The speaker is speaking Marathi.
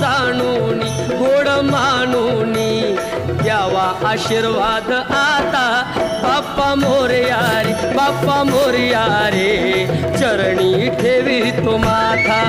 जाणून गोड मानून द्यावा आशीर्वाद आता. बाप्पा मोरया रे बाप्पा मोरया रे चरणी ठेवी तो माथा.